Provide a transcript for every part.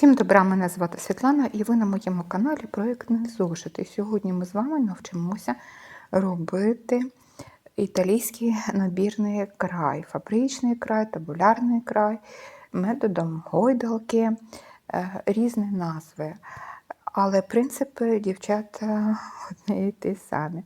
Всім добра, мене звати Світлана, і ви на моєму каналі Проєктний зошит. І сьогодні ми з вами навчимося робити італійський набірний край, фабричний край, табулярний край, методом гойдалки, е, різні назви. Але принципи дівчата одні і ті самі.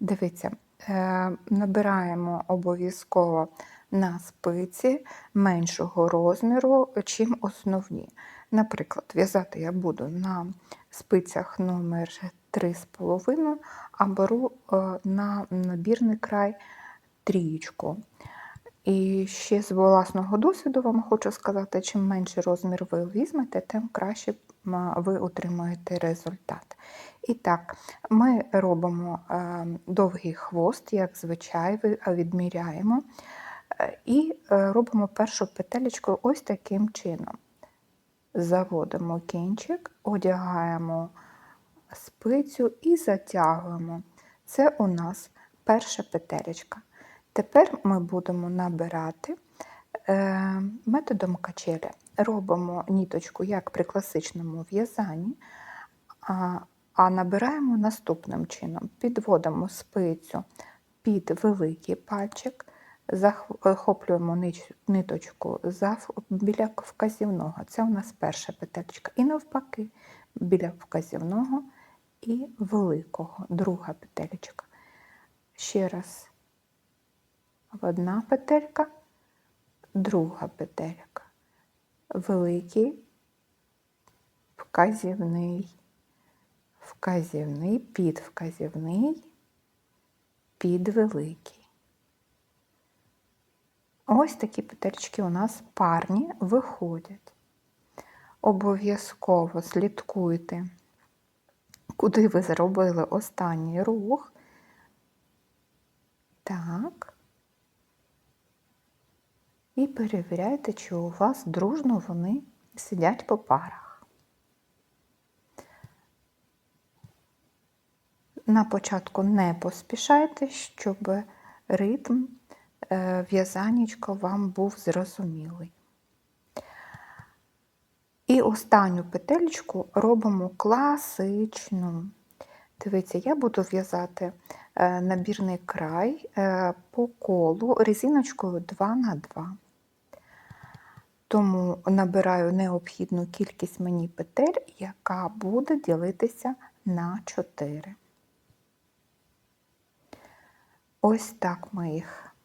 Дивіться, е, набираємо обов'язково на спиці меншого розміру, чим основні. Наприклад, в'язати я буду на спицях номер 3,5, а беру е, на набірний край трієчку. І ще з власного досвіду вам хочу сказати, чим менший розмір ви візьмете, тим краще ви отримаєте результат. І так, ми робимо е, довгий хвост, як звичай, відміряємо. Е, І е, робимо першу петелечку ось таким чином. Заводимо кінчик, одягаємо спицю і затягуємо. Це у нас перша петелечка. Тепер ми будемо набирати е, методом качелі. Робимо ніточку, як при класичному в'язанні, а, набираємо наступним чином. Підводимо спицю під великий пальчик, захоплюємо ниточку біля вказівного. Це у нас перша петелька. І навпаки, біля вказівного і великого, друга петелька. Ще раз одна петелька, друга петелька, великий, вказівний, вказівний, підвказівний, підвеликий. Ось такі петельки у нас парні виходять. Обов'язково слідкуйте, куди ви зробили останній рух. Так. І перевіряйте, чи у вас дружно вони сидять по парах. На початку не поспішайте, щоб ритм в'язанечко вам був зрозумілий. І останню петельку робимо класичну. Дивіться, я буду в'язати набірний край по колу резиночкою 2 на 2 Тому набираю необхідну кількість мені петель, яка буде ділитися на 4. Ось так ми їх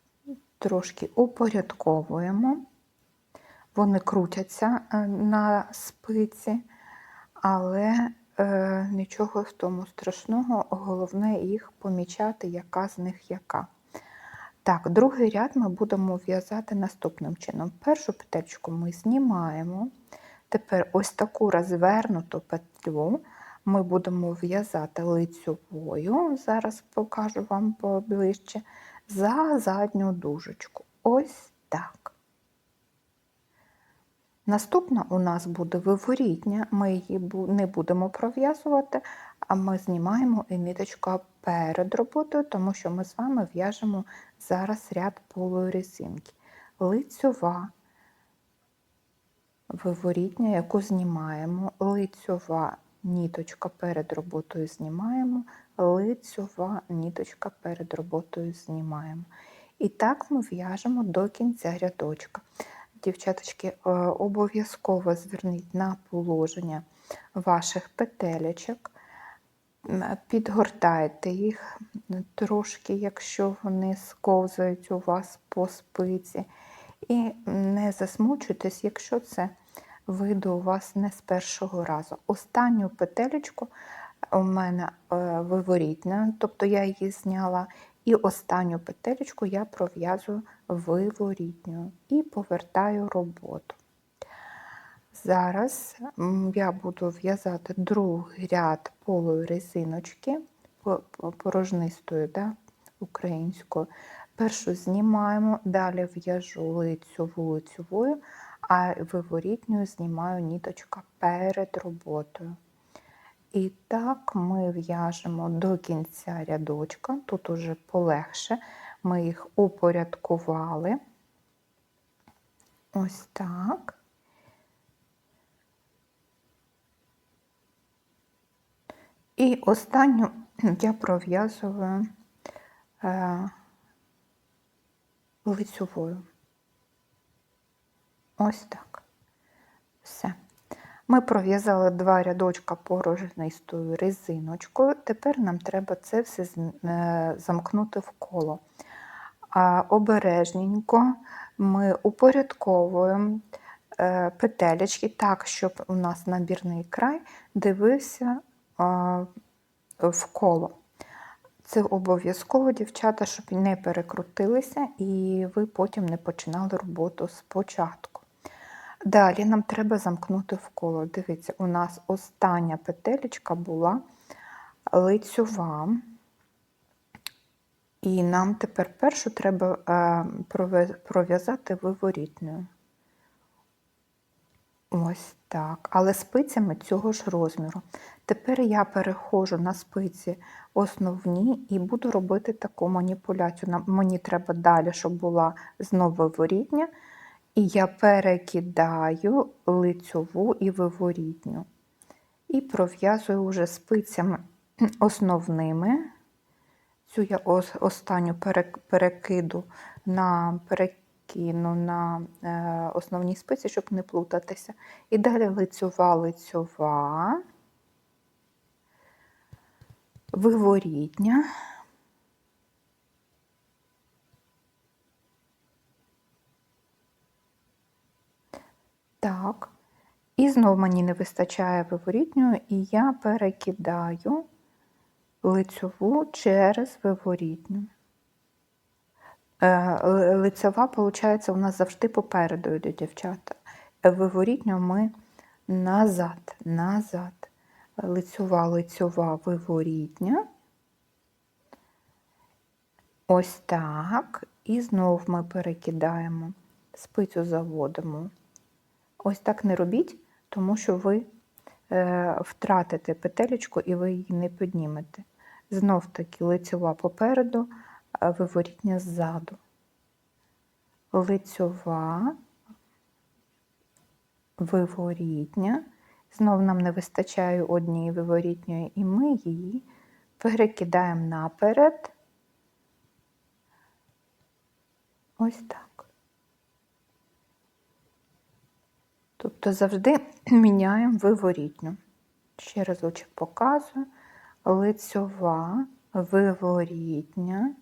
трошки упорядковуємо. Вони крутяться на спиці, але е, нічого в тому страшного, головне їх помічати, яка з них яка. Так, другий ряд ми будемо в'язати наступним чином. Першу петельку ми знімаємо. Тепер ось таку розвернуту петлю ми будемо в'язати лицьовою, зараз покажу вам поближче, за задню дужечку. Ось так. Наступна у нас буде виворітня, ми її не будемо пров'язувати, а ми знімаємо і ниточку перед роботою, тому що ми з вами в'яжемо зараз ряд полої резинки. Лицьова, виворітня, яку знімаємо, лицьова ніточка перед роботою знімаємо, лицьова ніточка перед роботою знімаємо. І так ми в'яжемо до кінця рядочка. Дівчаточки, обов'язково зверніть на положення ваших петелечок, підгортайте їх трошки, якщо вони сковзають у вас по спиці. І не засмучуйтесь, якщо це вийде у вас не з першого разу. Останню петелечку у мене виворітна, тобто я її зняла. І останню петелечку я пров'язую виворітньою і повертаю роботу. Зараз я буду в'язати другий ряд полої резиночки порожнистої, да, українською. Першу знімаємо, далі в'яжу лицьову лицьовою, а виворітньою знімаю ніточка перед роботою. І так ми в'яжемо до кінця рядочка, тут уже полегше, ми їх упорядкували. Ось так. І останню я пров'язую е, лицьовою. Ось так. Ми пров'язали два рядочка порожнистою резиночкою. Тепер нам треба це все е, замкнути в коло. А обережненько ми упорядковуємо е, петелечки так, щоб у нас набірний край дивився в коло. Це обов'язково, дівчата, щоб не перекрутилися, і ви потім не починали роботу спочатку. Далі нам треба замкнути в коло. Дивіться, у нас остання петелечка була лицьова. І нам тепер першу треба е, пров'язати виворітною. Ось так. Але спицями цього ж розміру. Тепер я переходжу на спиці основні і буду робити таку маніпуляцію. Мені треба далі, щоб була знову виворітня. І я перекидаю лицьову і виворітню. І пров'язую вже спицями основними. Цю я останню перекиду на перекину на е, основні спиці, щоб не плутатися. І далі лицьова, лицьова, виворітня. Так. І знову мені не вистачає виворітньої, і я перекидаю лицьову через виворітню. Е, лицева, виходить, у нас завжди попереду йде дівчата. Виворітню ми назад, назад. Лицьова, лицьова, виворітня. Ось так. І знову ми перекидаємо, спицю заводимо. Ось так не робіть, тому що ви е, втратите петелечку і ви її не піднімете. Знов таки лицьова попереду, виворітня ззаду. Лицьова, виворітня. Знов нам не вистачає однієї виворітньої, і ми її перекидаємо наперед. Ось так. Тобто завжди міняємо виворітню. Ще разочок показую лицьова, виворітня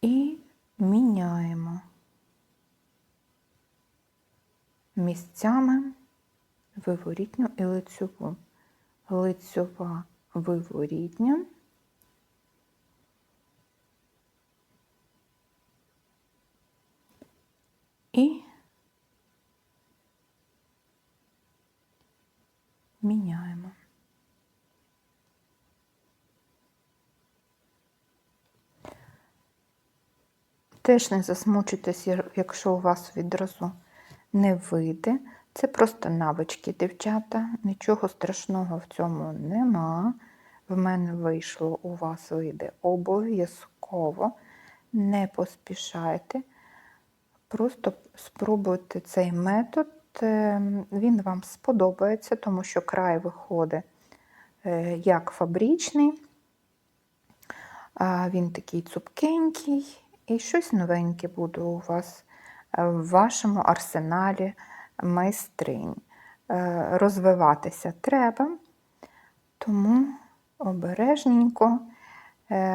і міняємо місцями виворітню і лицьову. Лицьова виворітня. І міняємо. Теж не засмучуйтесь, якщо у вас відразу не вийде. Це просто навички, дівчата. Нічого страшного в цьому нема. В мене вийшло, у вас вийде обов'язково. Не поспішайте. Просто спробуйте цей метод Ем, він вам сподобається, тому що край виходить е, як фабричний, він такий цупкенький, і щось новеньке буде у вас е, в вашому арсеналі майстринь. Е, розвиватися треба, тому обережненько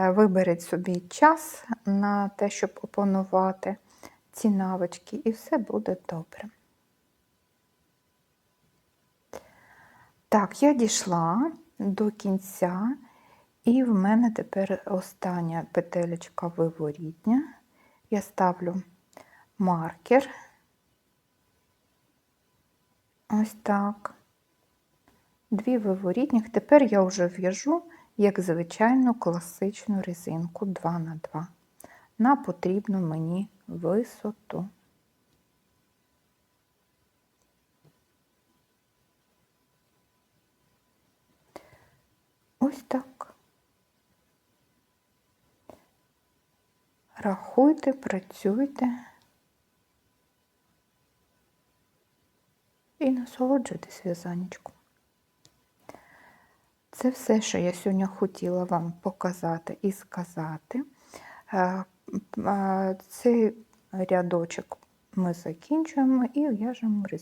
виберіть собі час на те, щоб опанувати ці навички, і все буде добре. Так, я дійшла до кінця, і в мене тепер остання петелечка виворітня. Я ставлю маркер. Ось так. Дві виворітніх. Тепер я вже в'яжу, як звичайну класичну резинку 2х2 на потрібну мені висоту. Ось так. Рахуйте, працюйте. і насолоджуйтесь в'язанечком. Це все, що я сьогодні хотіла вам показати і сказати. Е, а, Цей рядочок ми закінчуємо і в'яжемо